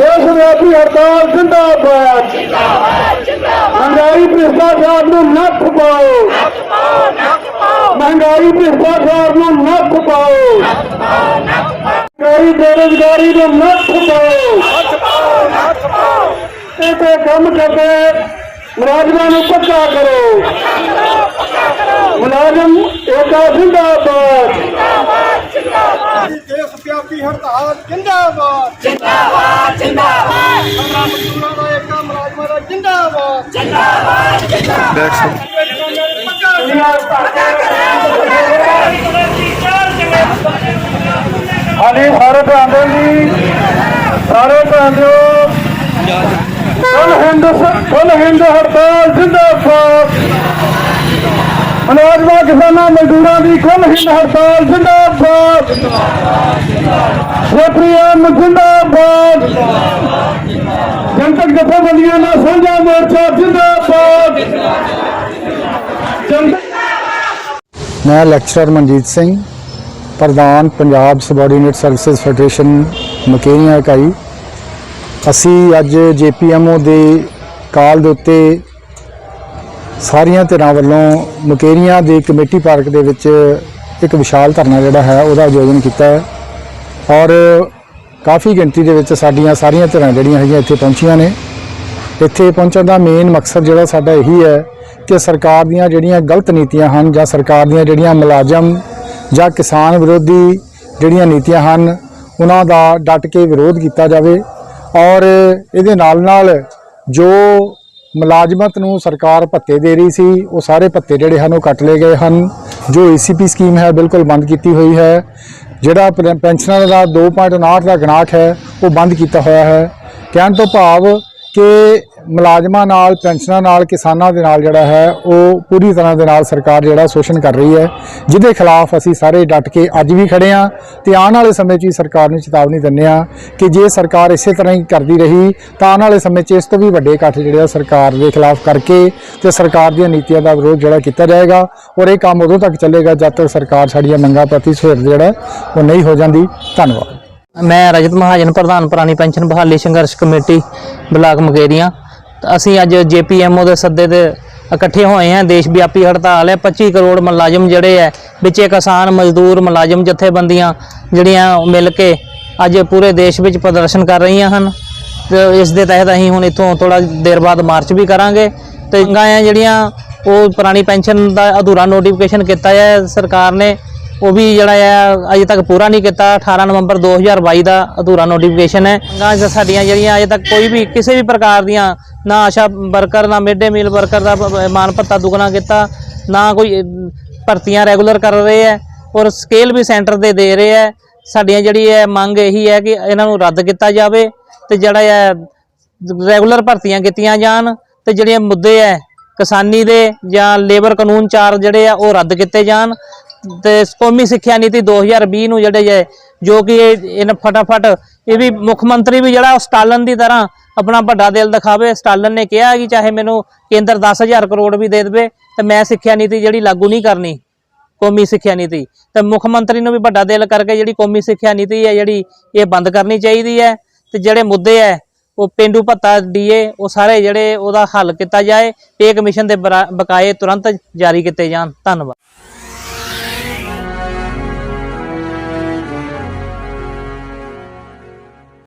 ਦੇਸ਼ ਵਿਆਪੀ ਹੜਤਾਲ ਜਿੰਦਾਬਾਦ। ਮਹਿੰਗਾਈ ਭ੍ਰਿਸ਼ਟਾਚਾਰ ਨੂੰ ਨੱਥ ਪਾਓ ਮਹਿੰਗਾਈ ਭ੍ਰਿਸ਼ਟਾਚਾਰ ਨੂੰ ਨੱਥ ਪਾਓ ਮਹਿੰਗਾਈ ਬੇਰੁਜ਼ਗਾਰੀ ਨੂੰ ਨੱਥ ਪਾਓ ਇਹ ਤੇ ਕੰਮ ਕਰਦੇ ਮੁਲਾਜ਼ਮਾਂ ਨੂੰ ਪੱਕਾ ਕਰੋ ਮੁਲਾਜ਼ਮ ਏਕਾ ਜਿੰਦਾਬਾਦ ਦੇਸ਼ ਵਿਆਪੀ ਹੜਤਾਲ ਜਿੰਦਾਬਾਦ ਜਿੰਦਾਬਾਦ ਜਿੰਦਾਬਾਦ ਖਬਰਾਂ ਮਜ਼ਦੂਰਾਂ ਦਾ ਏਕਾ ਮੁਲਾਜ਼ਮਾਂ ਦਾ ਜਿੰਦਾਬਾਦ ਜਿੰਦਾਬਾਦ ਜਿੰਦਾਬਾਦ ਹਾਂਜੀ, ਸਾਰੇ ਭੈਣ ਦਿਓ ਜੀ। ਸਾਰੇ ਭੈਣ ਦਿਓ ਹਿੰਦ ਕੁੱਲ ਹਿੰਦ ਹੜਤਾਲ, ਜਿੰਦਾਬਾਦ। ਮੁਲਾਜ਼ਮਾਂ, ਕਿਸਾਨਾਂ, ਮਜ਼ਦੂਰਾਂ ਦੀ ਕੁੱਲ ਹਿੰਦ ਹੜਤਾਲ, ਜਿੰਦਾਬਾਦ। ਸੇਪਰੀਐਮ ਜਿੰਦਾਬਾਦ ਜਨਤਕ ਜਥੇਬੰਦੀਆਂ ਦਾ ਸਾਂਝਾ ਮੋਰਚਾ ਜਿੰਦਾਬਾਦ। ਮੈਂ ਲੈਕਚਰਰ ਮਨਜੀਤ ਸਿੰਘ, ਪ੍ਰਧਾਨ Punjab subordinate services federation, Mukerian ਇਕਾਈ। ਅਸੀਂ ਅੱਜ ਜੇਪੀਐਮਓ ਦੇ ਕਾਲ ਦੇ ਉੱਤੇ ਸਾਰੀਆਂ ਧਿਰਾਂ ਵੱਲੋਂ ਮਕੇਰੀਆਂ ਦੇ ਕਮੇਟੀ ਪਾਰਕ ਦੇ ਵਿੱਚ ਇੱਕ ਵਿਸ਼ਾਲ ਧਰਨਾ ਜਿਹੜਾ ਹੈ, ਉਹਦਾ ਆਯੋਜਨ ਕੀਤਾ ਹੈ। ਔਰ ਕਾਫੀ ਗਿਣਤੀ ਦੇ ਵਿੱਚ ਸਾਡੀਆਂ ਸਾਰੀਆਂ ਧਿਰਾਂ ਜਿਹੜੀਆਂ ਹੈਗੀਆਂ ਇੱਥੇ ਪਹੁੰਚੀਆਂ ਨੇ। ਇੱਥੇ ਪਹੁੰਚਣ ਦਾ ਮੇਨ ਮਕਸਦ ਜਿਹੜਾ ਸਾਡਾ ਇਹੀ ਹੈ ਕਿ ਸਰਕਾਰ ਦੀਆਂ ਜਿਹੜੀਆਂ ਗਲਤ ਨੀਤੀਆਂ ਹਨ ਜਾਂ ਸਰਕਾਰ ਦੀਆਂ ਜਿਹੜੀਆਂ ਮੁਲਾਜ਼ਮ ਜਾਂ ਕਿਸਾਨ ਵਿਰੋਧੀ ਜਿਹੜੀਆਂ ਨੀਤੀਆਂ ਹਨ, ਉਹਨਾਂ ਦਾ ਡਟ ਕੇ ਵਿਰੋਧ ਕੀਤਾ ਜਾਵੇ ਔਰ ਇਹਦੇ ਨਾਲ ਨਾਲ ਜੋ ਮੁਲਾਜ਼ਮਤ ਨੂੰ ਸਰਕਾਰ ਭੱਤੇ ਦੇ ਰਹੀ ਸੀ, ਉਹ ਸਾਰੇ ਭੱਤੇ ਜਿਹੜੇ ਹਨ ਉਹ ਕੱਟ ਲਏ ਗਏ ਹਨ। ਜੋ ਏਸੀਪੀ ਸਕੀਮ ਹੈ, ਬਿਲਕੁਲ ਬੰਦ ਕੀਤੀ ਹੋਈ ਹੈ। ਜਿਹੜਾ ਪੈਨ- ਪੈਨਸ਼ਨਰ ਦਾ 2.59 ਦਾ ਗਣਾਖ ਹੈ, ਉਹ ਬੰਦ ਕੀਤਾ ਹੋਇਆ ਹੈ। ਕਹਿਣ ਤੋਂ ਭਾਵ ਕਿ ਮੁਲਾਜ਼ਮਾਂ ਨਾਲ, ਪੈਨਸ਼ਨਾਂ ਨਾਲ, ਕਿਸਾਨਾਂ ਦੇ ਨਾਲ ਜਿਹੜਾ ਹੈ, ਉਹ ਪੂਰੀ ਤਰ੍ਹਾਂ ਦੇ ਨਾਲ ਸਰਕਾਰ ਜਿਹੜਾ ਸ਼ੋਸ਼ਣ ਕਰ ਰਹੀ ਹੈ, ਜਿਹਦੇ ਖਿਲਾਫ ਅਸੀਂ ਸਾਰੇ ਡਟ ਕੇ ਅੱਜ ਵੀ ਖੜੇ ਆ ਤੇ ਆਉਣ ਵਾਲੇ ਸਮੇਂ 'ਚ ਵੀ ਸਰਕਾਰ ਨੂੰ ਚੇਤਾਵਨੀ ਦਿੰਦੇ ਆ ਕਿ ਜੇ ਸਰਕਾਰ ਇਸੇ ਤਰ੍ਹਾਂ ਹੀ ਕਰਦੀ ਰਹੀ, ਤਾਂ ਆਉਣ ਵਾਲੇ ਸਮੇਂ 'ਚ ਇਸ ਤੋਂ ਵੀ ਵੱਡੇ ਇਕੱਠ ਜਿਹੜੇ ਆ ਸਰਕਾਰ ਦੇ ਖਿਲਾਫ ਕਰਕੇ ਤੇ ਸਰਕਾਰ ਦੀਆਂ ਨੀਤੀਆਂ ਦਾ ਵਿਰੋਧ ਜਿਹੜਾ ਕੀਤਾ ਜਾਏਗਾ ਔਰ ਇਹ ਕੰਮ ਉਦੋਂ ਤੱਕ ਚੱਲੇਗਾ ਜਦ ਤੱਕ ਸਰਕਾਰ ਸਾਡੀਆਂ ਮੰਗਾਂ ਪ੍ਰਤੀ ਸੁਹਿਰਦ ਜਿਹੜਾ ਉਹ ਨਹੀਂ ਹੋ ਜਾਂਦੀ। ਧੰਨਵਾਦ। ਮੈਂ ਰਜਤ ਮਹਾਜਨ, ਪ੍ਰਧਾਨ ਪੁਰਾਣੀ ਪੈਨਸ਼ਨ ਬਹਾਲੀ ਸੰਘਰਸ਼ ਕਮੇਟੀ, ਬਲਾਕ ਮੁਕੇਰੀਆਂ। ਤਾਂ ਅਸੀਂ ਅੱਜ ਜੇਪੀਐਮਓ ਦੇ ਸੱਦੇ ਤੇ ਇਕੱਠੇ ਹੋਏ ਹਾਂ। ਦੇਸ਼ ਵਿਆਪੀ ਹੜਤਾਲ ਹੈ। 25 ਕਰੋੜ ਮੁਲਾਜ਼ਮ ਜਿਹੜੇ ਹੈ, ਵਿੱਚ ਕਿਸਾਨ ਮਜ਼ਦੂਰ ਮੁਲਾਜ਼ਮ ਜਥੇਬੰਦੀਆਂ ਜਿਹੜੀਆਂ ਮਿਲ ਕੇ ਅੱਜ ਪੂਰੇ ਦੇਸ਼ ਵਿੱਚ ਪ੍ਰਦਰਸ਼ਨ ਕਰ ਰਹੀਆਂ ਹਨ। ਤੇ ਇਸ ਦੇ ਤਹਿਤ ਅਸੀਂ ਹੁਣ ਇੱਥੋਂ ਥੋੜਾ ਦੇਰ ਬਾਅਦ ਮਾਰਚ ਵੀ ਕਰਾਂਗੇ। ਤੇ ਮੰਗਾਂ ਹੈ ਜਿਹੜੀਆਂ ਉਹ ਪੁਰਾਣੀ ਪੈਨਸ਼ਨ ਦਾ ਅਧੂਰਾ ਨੋਟੀਫਿਕੇਸ਼ਨ ਕੀਤਾ ਹੈ। ਸਰਕਾਰ ਨੇ ਉਹ ਵੀ ਜਿਹੜਾ ਹੈ, ਅਜੇ ਤੱਕ ਪੂਰਾ ਨਹੀਂ ਕੀਤਾ। 18 ਨਵੰਬਰ 2022 ਦਾ ਅਧੂਰਾ ਨੋਟੀਫਿਕੇਸ਼ਨ ਹੈ। ਗਾਂ ਸਾਡੀਆਂ ਜਿਹੜੀਆਂ ਅਜੇ ਤੱਕ ਕੋਈ ਵੀ, ਕਿਸੇ ਵੀ ਪ੍ਰਕਾਰ ਦੀਆਂ ਨਾ ਆਸ਼ਾ ਵਰਕਰ, ਨਾ ਮਿਡ ਮੀਲ ਵਰਕਰ ਦਾ ਬ- ਮਾਨ ਭੱਤਾ ਦੁੱਗਣਾ ਕੀਤਾ, ਨਾ ਕੋਈ ਭਰਤੀਆਂ ਰੈਗੂਲਰ ਕਰ ਰਹੇ ਹੈ ਔਰ ਸਕੇਲ ਵੀ ਸੈਂਟਰ ਦੇ ਦੇ ਰਹੇ ਹੈ ਸਾਡੀਆਂ ਜਿਹੜੀ ਹੈ ਮੰਗ ਇਹੀ ਹੈ ਕਿ ਇਹਨਾਂ ਨੂੰ ਰੱਦ ਕੀਤਾ ਜਾਵੇ ਤੇ ਜਿਹੜਾ ਹੈ ਰੈਗੂਲਰ ਭਰਤੀਆਂ ਕੀਤੀਆਂ ਜਾਣ ਤੇ ਜਿਹੜੀਆਂ ਮੁੱਦੇ ਹੈ ਕਿਸਾਨੀ ਦੇ ਜਾਂ ਲੇਬਰ ਕਾਨੂੰਨ ਚਾਰ ਜਿਹੜੇ ਆ ਉਹ ਰੱਦ ਕੀਤੇ ਜਾਣ। ਤੇ ਕੌਮੀ ਸਿੱਖਿਆ ਨੀਤੀ 2020 ਨੂੰ ਜਿਹੜੇ ਹੈ ਜੋ ਕਿ ਇਹ ਫਟਾਫਟ ਇਹ ਵੀ ਮੁੱਖ ਮੰਤਰੀ ਵੀ ਜਿਹੜਾ ਉਹ ਸਟਾਲਨ ਦੀ ਤਰ੍ਹਾਂ ਆਪਣਾ ਵੱਡਾ ਦਿਲ ਦਿਖਾਵੇ। ਸਟਾਲਨ ਨੇ ਕਿਹਾ ਕਿ ਚਾਹੇ ਮੈਨੂੰ ਕੇਂਦਰ 10000 ਕਰੋੜ ਵੀ ਦੇ ਦੇਵੇ, ਤੇ ਮੈਂ ਸਿੱਖਿਆ ਨੀਤੀ ਜਿਹੜੀ ਲਾਗੂ ਨਹੀਂ ਕਰਨੀ, ਕੌਮੀ ਸਿੱਖਿਆ ਨੀਤੀ। ਤੇ ਮੁੱਖ ਮੰਤਰੀ ਨੂੰ ਵੀ ਵੱਡਾ ਦਿਲ ਕਰਕੇ ਜਿਹੜੀ ਕੌਮੀ ਸਿੱਖਿਆ ਨੀਤੀ ਹੈ, ਜਿਹੜੀ ਇਹ ਬੰਦ ਕਰਨੀ ਚਾਹੀਦੀ ਹੈ। ਤੇ ਜਿਹੜੇ ਮੁੱਦੇ ਹੈ, ਉਹ ਪਿੰਡੂ ਭੱਤਾ ਡੀਏ, ਉਹ ਸਾਰੇ ਜਿਹੜੇ ਉਹਦਾ ਹੱਲ ਕੀਤਾ ਜਾਏ ਪੇ ਕਮਿਸ਼ਨ ਦੇ ਬਰਾ- ਬਕਾਏ ਤੁਰੰਤ ਜਾਰੀ ਕੀਤੇ ਜਾਣ। ਧੰਨਵਾਦ।